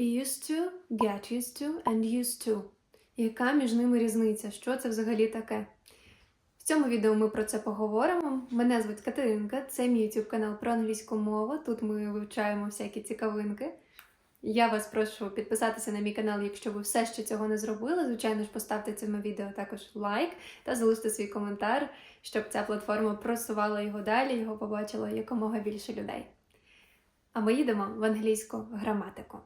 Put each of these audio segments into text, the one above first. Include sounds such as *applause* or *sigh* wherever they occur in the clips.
Be used to, get used to and used to. Яка між ними різниця? Що це взагалі таке? В цьому відео ми про це поговоримо. Мене звуть Катеринка, це мій YouTube канал про англійську мову. Тут ми вивчаємо всякі цікавинки. Я вас прошу підписатися на мій канал, якщо ви все ще цього не зробили. Звичайно ж, поставте цьому відео також лайк та залиште свій коментар, щоб ця платформа просувала його далі, його побачило якомога більше людей. А ми їдемо в англійську граматику.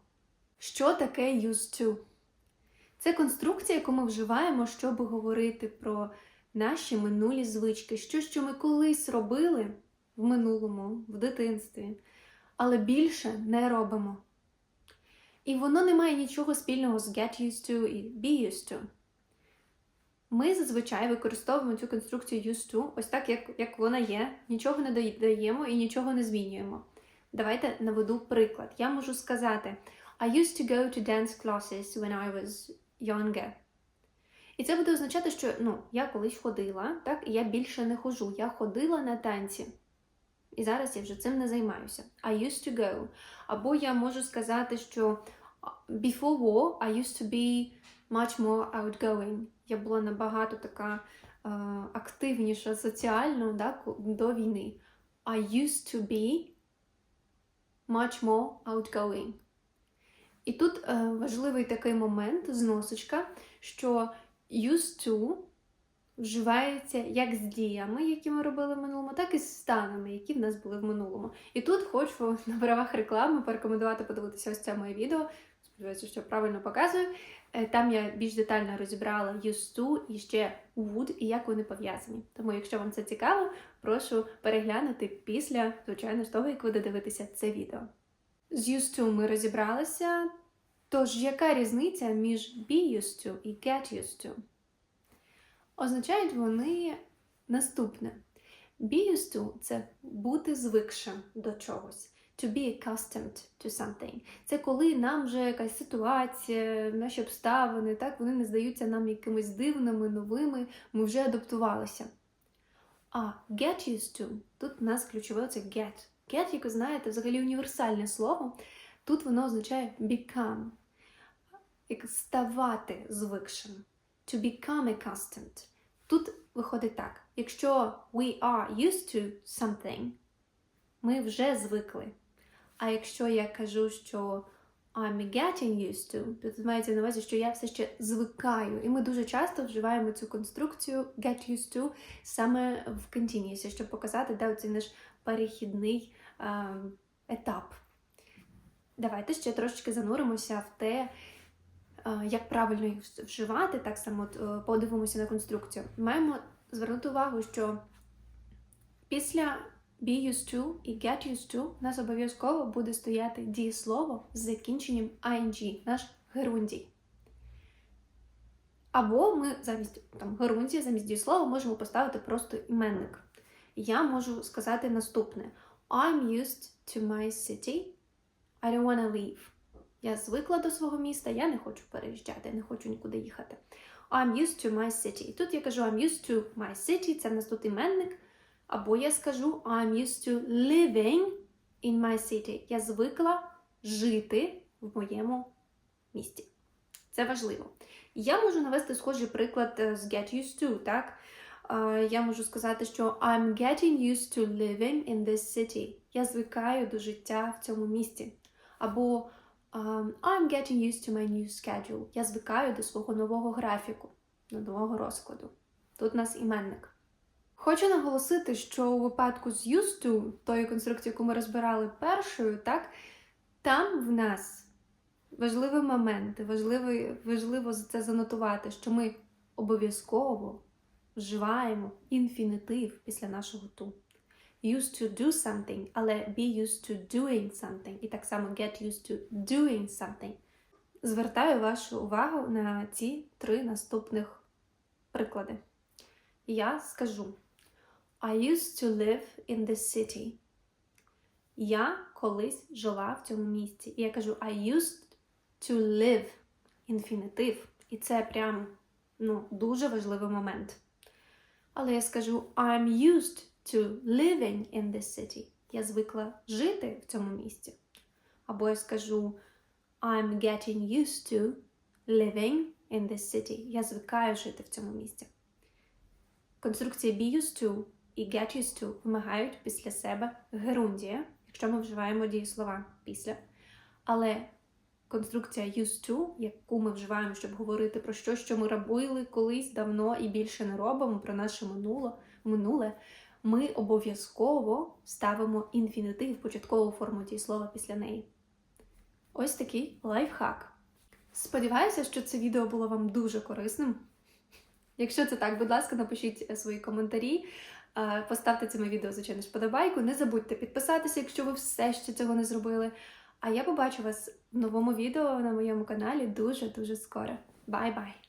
Що таке used to? Це конструкція, яку ми вживаємо, щоб говорити про наші минулі звички, що, що ми колись робили в минулому, в дитинстві, але більше не робимо. І воно не має нічого спільного з get used to і be used to. Ми зазвичай використовуємо цю конструкцію used to ось так, як, як вона є, нічого не додаємо і нічого не змінюємо. Давайте наведу приклад. Я можу сказати I used to go to dance classes when I was younger. І це буде означати, що ну, я колись ходила, так, і я більше не ходжу. Я ходила на танці. І зараз я вже цим не займаюся. I used to go. Або я можу сказати, що before war I used to be much more outgoing. Я була набагато така е, активніша соціально так, до війни. I used to be much more outgoing. І тут е, важливий такий момент, зносочка, що used to вживається як з діями, які ми робили в минулому, так і з станами, які в нас були в минулому. І тут хочу *laughs* на правах реклами порекомендувати подивитися ось це моє відео. Сподіваюся, що правильно показую. Е, Там я більш детально розібрала used to і ще would, і як вони пов'язані. Тому, якщо вам це цікаво, прошу переглянути після, звичайно, того, як ви додивитеся це відео. З used to ми розібралися. Тож, яка різниця між be used to і get used to? Означають вони наступне. Be used to – це бути звикшим до чогось. To be accustomed to something. Це коли нам вже якась ситуація, наші обставини, так, вони не здаються нам якимись дивними, новими, ми вже адаптувалися. А get used to – тут у нас ключове це get. Ви знаєте, взагалі універсальне слово. Тут воно означає become, як ставати звикшим. To become accustomed. Тут виходить так: якщо we are used to something, ми вже звикли. А якщо я кажу, що I'm getting used to, це мається на увазі, що я все ще звикаю. І ми дуже часто вживаємо цю конструкцію get used to саме в continuous, щоб показати, де цей наш перехідний е, етап. Давайте ще трошечки зануримося в те, е, як правильно їх вживати, так само е, подивимося на конструкцію. Маємо звернути увагу, що після be used to і get used to у нас обов'язково буде стояти дієслово з закінченням ing, наш герундій. Або ми замість там, герундії, замість дієслова можемо поставити просто іменник. Я можу сказати наступне: I'm used to my city. I don't wanna leave. Я звикла до свого міста, я не хочу переїжджати, я не хочу нікуди їхати. I'm used to my city. І тут я кажу I'm used to my city, це в нас тут іменник. Або я скажу I'm used to living in my city. Я звикла жити в моєму місті. Це важливо. Я можу навести схожий приклад е, з get used to, так? Е, Я можу сказати, що I'm getting used to living in this city. Я звикаю до життя в цьому місті. Або um, I'm getting used to my new schedule. Я звикаю до свого нового графіку, до нового розкладу. Тут у нас іменник. Хочу наголосити, що у випадку з used to, тої конструкції, яку ми розбирали першою, так, там в нас важливий момент, важливий, важливо це занотувати, що ми обов'язково вживаємо інфінітив після нашого to. Used to do something, але be used to doing something. І так само get used to doing something. Звертаю вашу увагу на ці три наступних приклади. Я скажу I used to live in this city. Я колись жила в цьому місці. І я кажу I used to live інфінітив. І це прям ну, дуже важливий момент. Але я скажу I'm used to living in this city. Я звикла жити в цьому місці. Або я скажу I'm getting used to living in this city. Я звикаю жити в цьому місті. Конструкції be used to і get вимагають після себе герундія, якщо ми вживаємо дієслова після. Але конструкція used to, яку ми вживаємо, щоб говорити про щось, що ми робили колись давно і більше не робимо, про наше минуло, минуле, ми обов'язково ставимо інфінітив, початкову форму дієслова після неї. Ось такий лайфхак. Сподіваюся, що це відео було вам дуже корисним. Якщо це так, будь ласка, напишіть свої коментарі, поставте цьому відео, звичайно, ж, подобайку. Не забудьте підписатися, якщо ви все ще цього не зробили. А я побачу вас в новому відео на моєму каналі дуже-дуже скоро. Бай-бай!